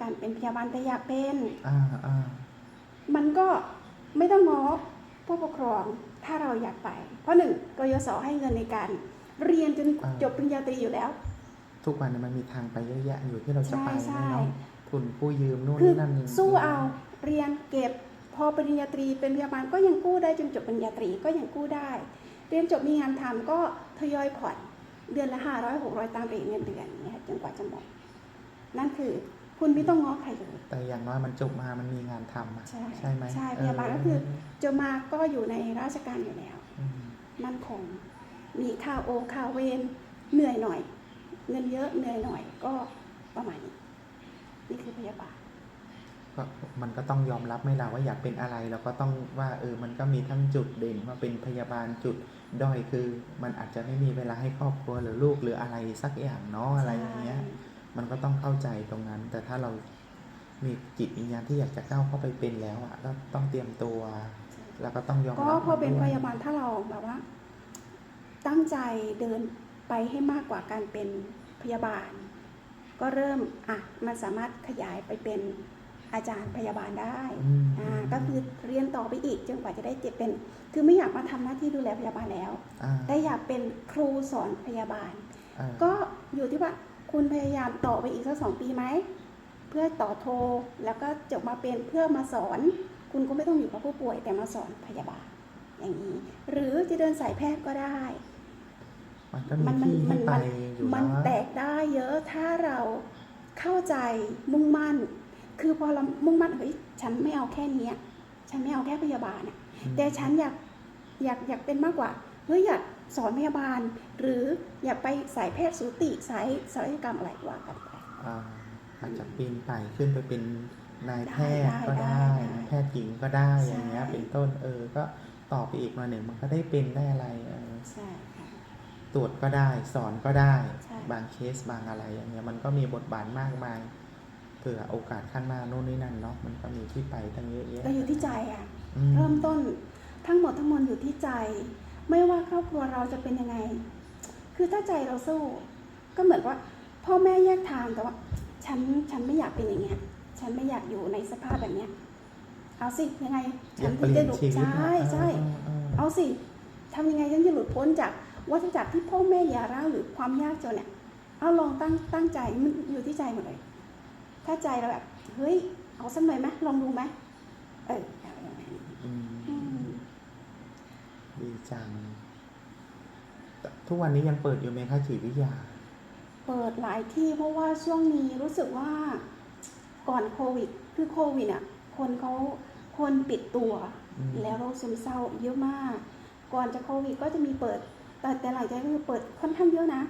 การเป็นพยาบาลแต่อยากเป็น อ่าอ่ามันก็ไม่ต้องง้อผู้ปกครองถ้าเราอยากไป เพราะหนึ่งกยศให้เงินในการ เรียนจนจบปริญญาตรีอยู่แล้ว ทุกวันนี้มันมีทางไปเยอะแยะอยู่ที่เราจะไปใช่นะเนาะทุนกู้ยืมนู่นคือนี่นั่นสู้เอาเรียนเก็บพอปริญญาตรีเป็นพยาบาลก็ยังกู้ได้จนจบปริญญาตรีก็ยังกู้ได้ เรียนจบมีงานทำก็ทยอยผ่อนเดือนละห้าร้อยหกร้อยตามเรทเงินเดือนอย่างเงี้ยจนกว่าจะหมดนั่นคือ คุณไม่ต้องง้อใครเลยแต่อย่างน้อยมันจบมามันมีงานทำอะใช่ใช่ไหมใช่เพยาบาลก็คือจบมาก็อยู่ในราชการอยู่แล้วมมั่นคง มีค่าโอค่าเวนเหนื่อยหน่อย เงินเยอะเหนื่อยหน่อยก็ประมาณนี้นี่คือพยาบาลก็มันก็ต้องยอมรับไม่ล่ะว่าอยากเป็นอะไรเราก็ต้องว่าเออมันก็มีทั้งจุดเด่นว่าเป็นพยาบาลจุดด้อยคือ มันอาจจะไม่มีเวลาให้ครอบครัวหรือลูกหรืออะไรสักอย่างเนาะอะไรอย่างเงี้ย มันก็ต้องเข้าใจตรงนั้น แต่ถ้าเรามีจิตวิญญาณที่อยากจะก้าวเข้าไปเป็นแล้วอะก็ต้องเตรียมตัว แล้วก็ต้องยอมก็รับพอเป็นมัพด้วยยาบาลถ้าเราแบบว่า ตั้งใจเดินไปให้มากกว่าการเป็นพยาบาล ก็เริ่มอะมันสามารถขยายไปเป็นอาจารย์พยาบาลได้อืมอ่าก็คือเรียนต่อไปอีกจนกว่าจะได้เจ็บเป็น คือไม่อยากมาทำหน้าที่ดูแลพยาบาลแล้วอ่าแต่อยากเป็นครูสอนพยาบาลอ่าก็อยู่ที่ว่า คุณพยายามต่อไปอีกสักสองปีไหม เพื่อต่อโทแล้วก็จบมาเป็นเพื่อมาสอน คุณก็ไม่ต้องอยู่กับผู้ป่วยแต่มาสอนพยาบาลอย่างนี้ หรือจะเดินสายแพทย์ก็ได้ มันก็มีมันมันที่ให้มันไปมันอยู่มันนะแตกได้เยอะถ้าเราเข้าใจมุ่งมั่น คือพอเรามุ่งมั่นเฮ้ยฉันไม่เอาแค่เนี้ยฉันไม่เอาแค่พยาบาลอะอืมแต่ฉันอยากอยากอยากเป็นมากกว่าเฮ้ยอยากสอนพยาบาล หรือ อยากไปสายแพทย์สูติสายศัลยกรรมอะไรว่ากันไปอ่าอาจจะปีนไปขึ้นไปเป็นนายแพทย์ได้ก็ได้ได้ได้นายแพทย์หญิงก็ได้ใช่อย่างเงี้ยเป็นต้นเออก็ต่อไปอีกมาหนึ่งมันก็ได้เป็นได้อะไรเออใช่ค่ะตรวจก็ได้สอนก็ได้ใช่บางเคสบางอะไรอย่างเงี้ยมันก็มีบทบาทมากมายเผื่อโอกาสข้างหน้าโน่นนี่นั่นเนาะมันก็มีที่ไปตั้งเยอะแยะก็อยู่ที่ใจอะอืเริ่มต้นทั้งหมดทั้งมวลอยู่ที่ใจ ไม่ว่าครอบครัวเราจะเป็นยังไง คือถ้าใจเราสู้ ก็เหมือนว่า พ่อแม่แยกทางแต่ว่า ฉันฉันไม่อยากเป็นอย่างเงี้ย ฉันไม่อยากอยู่ในสภาพแบบเนี้ย เอาสิยังไงอฉัยานกเปถึงลี่ยจะนหลุดชีวิตใช่นะใช่เออเออเออเอาสิทำยังไงฉันจะหลุดพ้นจากวัฏจักรที่พ่อแม่อย่าร้างหรือความยากจนเนี่ยเอาลองตั้งตั้งใจมันอยู่ที่ใจหมดเลย ถ้าใจเราแบบเฮ้ยเอาสักหน่อยไหมลองดูไหมเออเอาอย่างนั้นอืมอืมดีจังแต่ ทุกวันนี้ยังเปิดอยู่ไหมคะจิตวิทยา เปิดหลายที่เพราะว่าช่วงนี้รู้สึกว่าก่อนโควิด คือโควิดอะ คนเขาคนปิดตัวอืมแล้วโรคซึมเศร้าเยอะมาก ก่อนจะโควิดก็จะมีเปิด แต่แต่หลังจากนั้นคือเปิดค่อนข้างเยอะนะ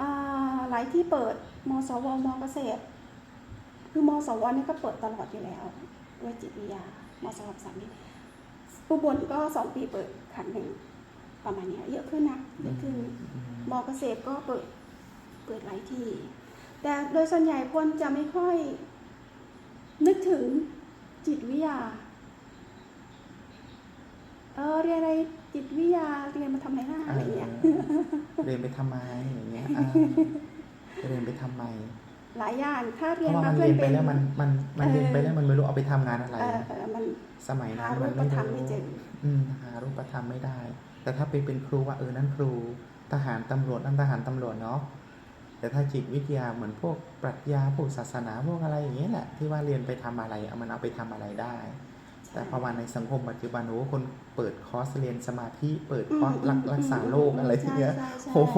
อ่าหลายที่เปิดมสวมเกษตร คือมสวเนี่ยก็เปิดตลอดอยู่แล้วด้วยจิตวิทยา มสวสามนี้อุบลก็สองปีเปิดครั้งหนึ่ง ประมาณเนี้ยเยอะขึ้นนะเยอะขึ้นอืมมอเกษตรก็เปิดเปิดหลายที่ แต่โดยส่วนใหญ่คนจะไม่ค่อย นึกถึงจิตวิทยาเออเรียนอะไรจิตวิทยาเรียนมาทำอะไรหน้าอะไรอย่างเงี้ยเรียนไปทำไมอย่างเงี้ยอ่าเรียนไปทำไม หลายอย่างถ้าเพเรียนราะว่ามามันเพื่อเรีนยนไปเป็นแล้วมันมันมันเออเรียนไปแล้วมันไม่รู้เอาไปทำงานอะไรเออเออมันสมัยนั้นหารูมันปไม่ธรรมรู้ไม่เจออืมหารูปธรรมไม่ได้ แต่ถ้าไปเป็นครูว่าเออนั่นครู ทหารตำรวจนั่นทหารตำรวจเนาะแต่ถ้าจิตวิทยาเหมือนพวกปรัชญาพวกศาสนาพวกอะไรอย่างเงี้ยแหละที่ว่าเรียนไปทำอะไรเอามันเอาไปทำอะไรได้ แต่พอมาในสังคมปัจจุบันโอ้คนเปิดคอร์สเรียนสมาธิเปิดคอร์สรักรักษาโรคอะไรอย่างเงี้ยใช่ใช่โอ้โห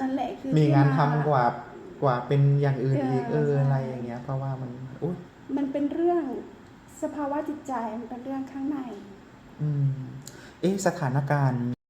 นั่นแหละคือมีที่งานทำมกว่า กว่าเป็นอย่างอื่นอีกเอเอออใช่อะไรอย่างเงี้ย เพราะว่ามันอุ้ยมันเป็นเรื่องสภาวะจิตใจมันเป็นเรื่องข้างใน อืม เอ๊ะสถานการณ์